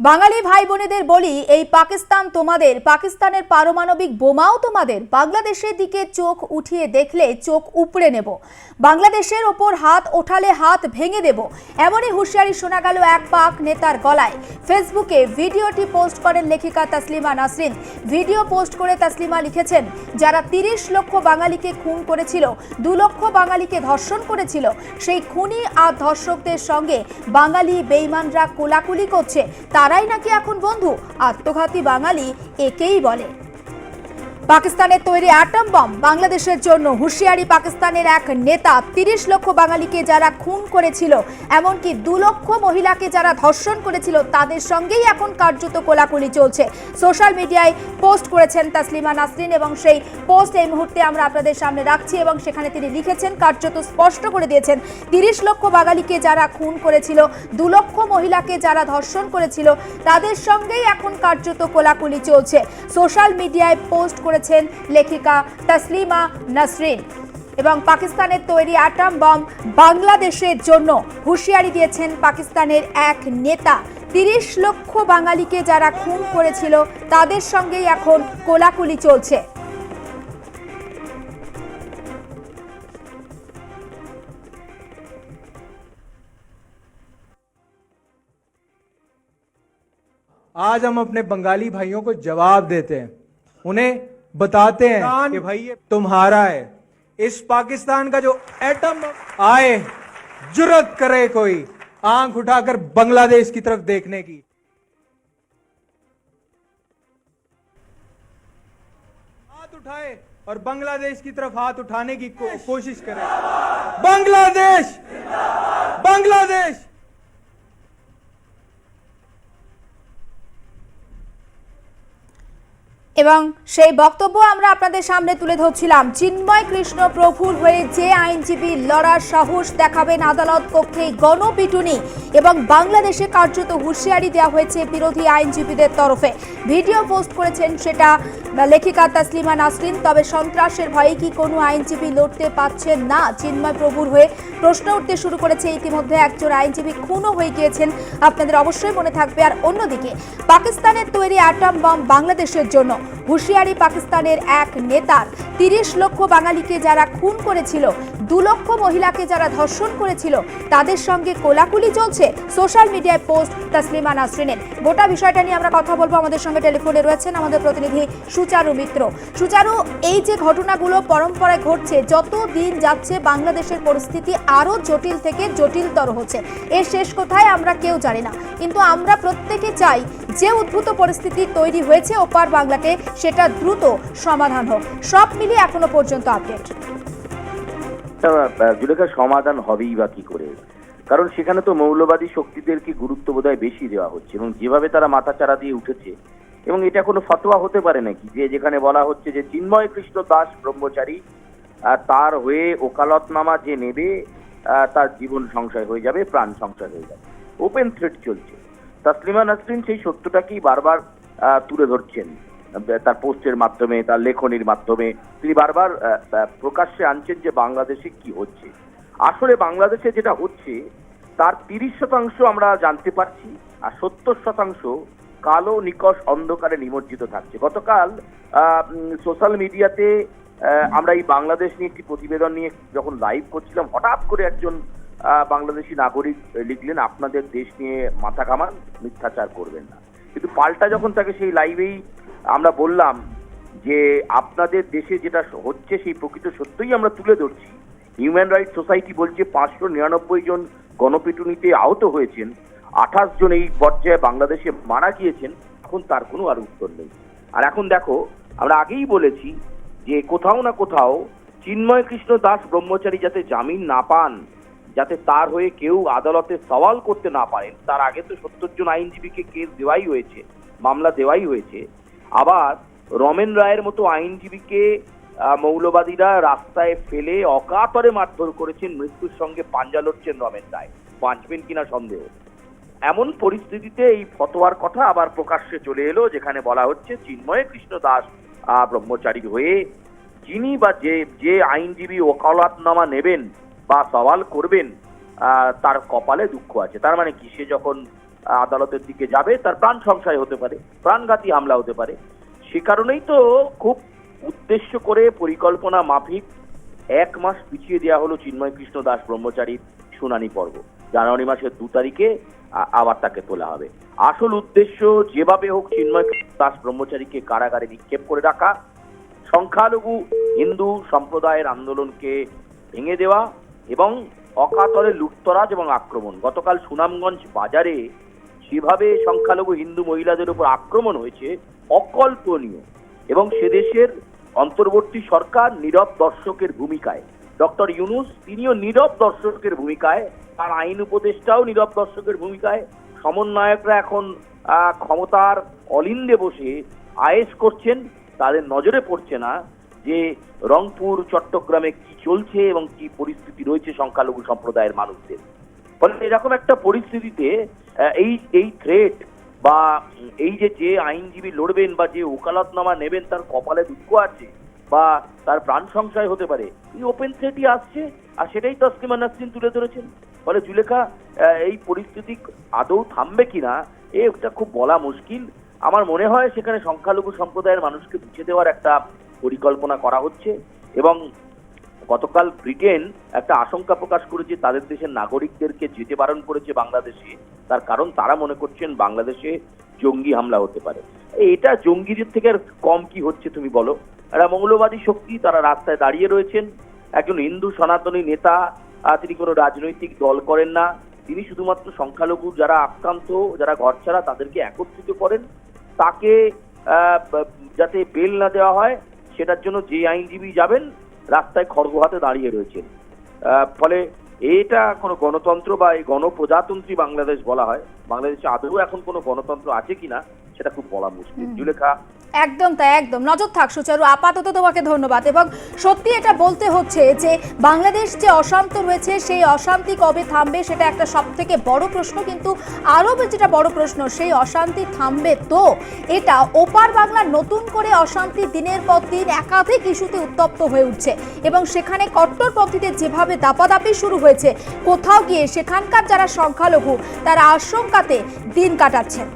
বাঙালি ভাই বোনেদের বলি, এই পাকিস্তান তোমাদের, পাকিস্তানের পারমাণবিক বোমাও তোমাদের। বাংলাদেশের দিকে চোখ উঠিয়ে দেখলে চোখ উপড়ে নেব। বাংলাদেশের ওপর হাত ওঠালে হাত ভেঙে দেব। এমনই হুঁশিয়ারি শোনা গেল এক পাক নেতার গলায়। ফেসবুকে ভিডিওটি পোস্ট করেন লেখিকা তাসলিমা নাসরিন। ভিডিও পোস্ট করে তাসলিমা লিখেছেন, যারা তিরিশ লক্ষ বাঙালিকে খুন করেছিল, দু লক্ষ বাঙালিকে ধর্ষণ করেছিল, সেই খুনি আর ধর্ষকদের সঙ্গে বাঙালি বেইমানরা কোলাকুলি করছে। তারাই নাকি এখন বন্ধু? আত্মঘাতী বাঙালি একেই বলে। পাকিস্তানের তৈরি অ্যাটম বম বাংলাদেশের জন্য হুঁশিয়ারি পাকিস্তানের এক নেতা। তিরিশ লক্ষ বাঙালিকে যারা খুন করেছিল, এমনকি দু লক্ষ মহিলাকে যারা ধর্ষণ করেছিল, তাদের সঙ্গেই এখন কার্যত কোলাকুলি চলছে। সোশ্যাল মিডিয়ায় পোস্ট করেছেন তাসলিমা নাসরিন এবং সেই পোস্ট এই মুহূর্তে আমরা আপনাদের সামনে রাখছি এবং সেখানে তিনি লিখেছেন, কার্যত স্পষ্ট করে দিয়েছেন, তিরিশ লক্ষ বাঙালিকে যারা খুন করেছিল, দু লক্ষ মহিলাকে যারা ধর্ষণ করেছিল, তাদের সঙ্গেই এখন কার্যত কোলাকুলি চলছে। সোশ্যাল মিডিয়ায় পোস্ট করেছেন লেখিকা তাসলিমা নাসরিন এবং পাকিস্তানের তৈরি অ্যাটম বম বাংলাদেশের জন্য হুঁশিয়ারি দিয়েছেন পাকিস্তানের এক নেতা তিরিশ লক্ষ বাঙালিকে যারা খুন করেছিল তাদের সঙ্গেই এখন কোলাকুলি চলছে आज हम अपने बंगाली भाइयों को जवाब देते हैं उन्हें बताते हैं कि भाई ये तुम्हारा है। इस पाकिस्तान का जो एटम आए जुरत करे कोई आँख उठाकर बांग्लादेश की तरफ़ देखने की। हाथ उठाए और बांग्लादेश की तरफ़ हाथ उठाने की को, कोशिश करें। बांग्लादेश! बांग्लादेश! এবং সেই বক্তব্য আমরা আপনাদের সামনে তুলে ধরছিলাম। চিন্ময় কৃষ্ণ প্রভুর হয়ে যে আইনজীবী লড়ার সাহস দেখাবেন আদালত কক্ষে গণপিটুনি এবং বাংলাদেশে কার্যত হুঁশিয়ারি দেওয়া হয়েছে বিরোধী আইনজীবীদের তরফে। ভিডিও পোস্ট করেছেন সেটা লেখিকা তাসলিমা নাসরিন, তবে সন্ত্রাসের ভয়ে কি কোনো আইনজীবী লড়তে পারছেন না? চিন্ময় প্রভুর হয়ে প্রশ্ন উঠতে শুরু করেছে ইতিমধ্যে। একজন আইনজীবী খুনও হয়ে গিয়েছেন। আপনাদের অবশ্যই মনে থাকবে। আর অন্যদিকে, পাকিস্তানের তৈরি অ্যাটম বম বাংলাদেশের জন্য। হুঁশিয়ারি পাকিস্তানের এক নেতার। তিরিশ লক্ষ বাঙালিকে যারা খুন করেছিল, দু লক্ষ মহিলাকে যারা ধর্ষণ করেছিল, তাদের সঙ্গে কোলাকুলি চলছে। সোশ্যাল মিডিয়ায় পোস্ট তাসলিমা নাসরিনের। গোটা বিষয়টা নিয়ে আমরা কথা বলব। আমাদের সঙ্গে টেলিফোনে রয়েছেন আমাদের প্রতিনিধি সুচারু মিত্র। সুচারু, এই যে ঘটনাগুলো পরম্পরায় ঘটছে, যত দিন যাচ্ছে বাংলাদেশের পরিস্থিতি আরও জটিল থেকে জটিলতর হচ্ছে। এর শেষ কোথায় আমরা কেউ জানি না। কিন্তু আমরা প্রত্যেকে চাই যে উদ্ভূত পরিস্থিতি তৈরি হয়েছে ওপার বাংলাতে সেটা দ্রুত সমাধান হোক। সব মিলিয়ে এখনও পর্যন্ত আপডেট। জুলেখার সমাধান হবেই বা কি করে? কারণ সেখানে তো মৌলবাদী শক্তিদেরকে গুরুত্ব বোধহয় বেশি দেওয়া হচ্ছে এবং যেভাবে তারা মাথা চারা দিয়ে উঠেছে এবং এটা কোনো ফতোয়া হতে পারে নাকি? যে যেখানে বলা হচ্ছে যে চিন্ময় কৃষ্ণ দাস ব্রহ্মচারী তার হয়ে ওকালতনামা যে নেবে তার জীবন সংশয় হয়ে যাবে, প্রাণ সংশয় হয়ে যাবে। ওপেন থ্রেট চলছে। তাসলিমা নাসরিন সেই সত্যটাকেই বারবার তুলে ধরছেন। তার পোস্টের মাধ্যমে, তার লেখনির মাধ্যমে। তিনি বারবার প্রকাশ্যে আনছেন যে বাংলাদেশে কি হচ্ছে। আসলে বাংলাদেশে যেটা হচ্ছে, তার তিরিশ শতাংশ আমরা জানতে পারছি, আর সত্তর শতাংশ কালো নিকষ অন্ধকারে নিমজ্জিত থাকছে। গতকাল সোশ্যাল মিডিয়াতে আমরা এই বাংলাদেশ নিয়ে একটি প্রতিবেদন নিয়ে যখন লাইভ করছিলাম, হঠাৎ করে একজন বাংলাদেশি নাগরিক লিখলেন, আপনাদের দেশ নিয়ে মাথা কামান মিথ্যাচার করবেন না। কিন্তু পাল্টা যখন তাকে সেই লাইভেই আমরা বললাম যে, আপনাদের দেশে যেটা হচ্ছে সেই প্রকৃত সত্যই আমরা তুলে ধরছি। হিউম্যান রাইটস সোসাইটি বলছে পাঁচশো নিরানব্বই জন গণপিটুনিতে আহত হয়েছেন, আঠাশ জন এই পর্যায়ে বাংলাদেশে মারা গিয়েছেন, এখন তার কোনো আর উত্তর নেই। আর এখন দেখো, আমরা আগেই বলেছি যে, কোথাও না কোথাও চিন্ময় কৃষ্ণ দাস ব্রহ্মচারী যাতে জামিন না পান যাতে তার হয়ে কেউ আদালতে সওয়াল করতে না পারেন। তার আগে তো সত্তর জন আইনজীবীকে কেস দেওয়াই হয়েছে, মামলা দেওয়াই হয়েছে। আবার রমেন রায়ের মতো আইনজীবীকে মৌলবাদীরা রাস্তায় ফেলে অকাতরে মারধর করেছেন মৃত্যুর সঙ্গে পাঞ্জা লড়ছেন রমেন রায়। বাঁচবেন কিনা সন্দেহ? এমন পরিস্থিতিতে এই ফতোয়ার কথা আবার প্রকাশ্যে চলে এলো, যেখানে বলা হচ্ছে চিন্ময় কৃষ্ণ দাস ব্রহ্মচারী হয়ে যিনি বা যে যে আইনজীবী ওকালতনামা নেবেন বা সওয়াল করবেন তার কপালে দুঃখ আছে। তার মানে কি? সে যখন আদালতের দিকে যাবে, তার প্রাণ সংশয় হতে পারে, প্রাণঘাতী হামলা হতে পারে। সে কারণেই তো খুব উদ্দেশ্য করে পরিকল্পনা মাফিক এক মাস পিছিয়ে দেওয়া হলো চিন্ময় কৃষ্ণ দাস ব্রহ্মচারীর শুনানি পর্ব। জানুয়ারি মাসের দু তারিখে আবার তাকে তোলা হবে। আসল উদ্দেশ্য যেভাবে হোক চিন্ময় দাস ব্রহ্মচারীকে কারাগারে নিক্ষেপ করে রাখা, সংখ্যালঘু হিন্দু সম্প্রদায়ের আন্দোলনকে ভেঙে দেওয়া এবং অকাতরে লুটতরাজ এবং আক্রমণ। গতকাল সুনামগঞ্জ বাজারে যেভাবে সংখ্যালঘু হিন্দু মহিলাদের উপর আক্রমণ হয়েছে, অকল্পনীয়। এবং সে দেশের অন্তর্বর্তী সরকার নীরব দর্শকের ভূমিকায়, ডক্টর ইউনুস তিনিও নীরব দর্শকের ভূমিকায়, তার আইন উপদেষ্টাও নীরব দর্শকের ভূমিকায়, সমন্বয়করা এখন ক্ষমতার অলিন্দে বসে আয়েস করছেন, তাদের নজরে পড়ছে না। যে রংপুর, চট্টগ্রামে কি চলছে এবং কি পরিস্থিতি রয়েছে সংখ্যালঘু সম্প্রদায়ের মানুষদের। ফলে এরকম একটা পরিস্থিতিতে এই এই থ্রেট বা এই যে যে আইনজীবী লড়বেন বা যে ওকালতনামা নেবেন, তার কপালে দুঃখ আছে বা তার প্রাণ সংশয় হতে পারে, এই ওপেন থ্রেটই আসছে আর সেটাই তসলিমা নাসরিন তুলে ধরেছেন। ফলে জুলেখা এই পরিস্থিতি আদৌ থামবে কিনা এটা খুব বলা মুশকিল। আমার মনে হয় সেখানে সংখ্যালঘু সম্প্রদায়ের মানুষকে বুঝে দেওয়ার একটা পরিকল্পনা করা হচ্ছে এবং গতকাল ব্রিটেন একটা আশঙ্কা প্রকাশ করেছে, তাদের দেশের নাগরিকদেরকে যেতে বারণ করেছে বাংলাদেশে। তার কারণ তারা মনে করছেন বাংলাদেশে জঙ্গি হামলা হতে পারে। এটা জঙ্গিদের থেকে আর কম কি হচ্ছে তুমি বলো? এরা মৌলবাদী শক্তি, তারা রাস্তায় দাঁড়িয়ে রয়েছেন। একজন হিন্দু সনাতনী নেতা তিনি কোনো রাজনৈতিক দল করেন না। তিনি শুধুমাত্র সংখ্যালঘু যারা আক্রান্ত, যারা ঘরছাড়া তাদেরকে একত্রিত করেন। তাকে যাতে বেল না দেওয়া হয় সেটার জন্য যে আইনজীবী যাবেন রাস্তায় খড়গ হাতে দাঁড়িয়ে রয়েছেন। ফলে এটা কোনো গণতন্ত্র বা এই গণপ্রজাতন্ত্রী বাংলাদেশ বলা হয়। বাংলাদেশে আদৌ এখন কোনো গণতন্ত্র আছে কিনা সেটা খুব বলা মুশকিল। জুলেখা? একদম তাই একদম। নজর থাক সুচারু। আপাতত তোমাকে ধন্যবাদ। এবং সত্যি এটা বলতে হচ্ছে যে বাংলাদেশ যে অশান্ত রয়েছে সেই অশান্তি কবে থামবে সেটা একটা সব থেকে বড় প্রশ্ন। কিন্তু আরও যেটা বড় প্রশ্ন সেই অশান্তি থামবে তো? এটা ওপার বাংলার নতুন করে অশান্তি দিনের পর দিন একাধিক ইস্যুতে উত্তপ্ত হয়ে উঠছে। এবং সেখানে কট্টরপন্থীদের যেভাবে দাপাদাপি শুরু হয়েছে কোথাও গিয়ে সেখানকার যারা সংখ্যালঘু তারা আশঙ্কাতে দিন কাটাচ্ছেন।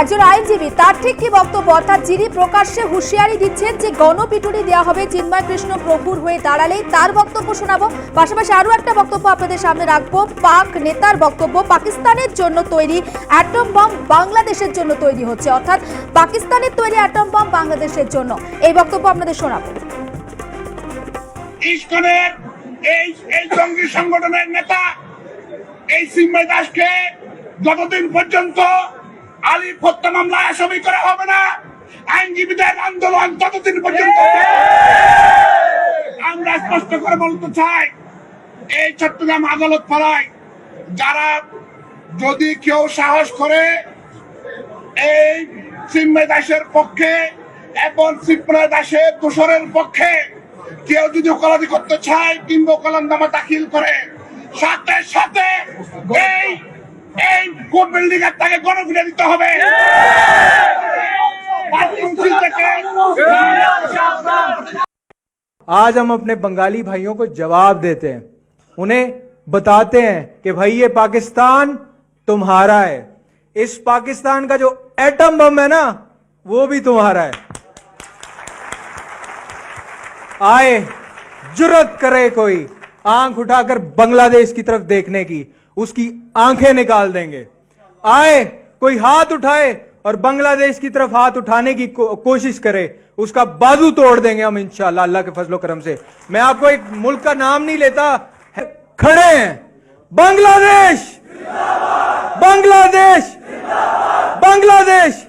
একজন আইনজীবী, তার ঠিক কি বক্তব্য? অর্থাৎ যিনি প্রকাশ্যে হুঁশিয়ারি দিচ্ছেন যে গণপিটুনি দেওয়া হবে, চিন্ময় কৃষ্ণ প্রভুর হয়ে দাঁড়ালেই তার বক্তব্য শোনাবো। পাশাপাশি আরও একটা বক্তব্য আপনাদের সামনে রাখব। পাক নেতার বক্তব্য পাকিস্তানের জন্য তৈরি, অ্যাটম বম বাংলাদেশের জন্য তৈরি হচ্ছে। অর্থাৎ পাকিস্তানের তৈরি অ্যাটম বম বাংলাদেশের জন্য। এই বক্তব্য আপনাদের শোনাবো। এই এই জঙ্গি সংগঠনের নেতা, এই সিম্ময় দাসকে যতদিন পর্যন্ত আলী হত্যা মামলায় আসামি করা হবে না। আইনজীবীদের আন্দোলন ততদিন পর্যন্ত আমরা স্পষ্ট করে বলতে চাই এই চট্টগ্রাম আদালত পাড়ায় যারা যদি কেউ সাহস করে এই সিম্ময় দাসের পক্ষে এবং সিম্ময় দাসের দোসরের পক্ষে কেউ যদি ওকালতি করতে চায় কিংবা ওকালতনামা দাখিল করে সাথে সাথে এই কোর্ট বিল্ডিং এর তাকে গণফিরে দিতে হবে পার্টি মিছিল থেকে आज हम अपने बंगाली भाइयों को जवाब देते हैं उन्हें बताते हैं कि भाई ये पाकिस्तान तुम्हारा है इस पाकिस्तान का जो एटम बम है ना वो भी तुम्हारा है आए जुरत करे कोई आंख उठाकर बांग्लादेश की तरफ देखने की उसकी आंखें निकाल देंगे आए कोई हाथ उठाए और बांग्लादेश की तरफ़ हाथ उठाने की को, कोशिश करे उसका बाजू तोड़ देंगे हम इंशाल्लाह अल्लाह के फजलो करम से। मैं आपको एक मुल्क का नाम नहीं लेता है- खड़े हैं। बांग्लादेश! बांग्लादेश! बांग्लादेश!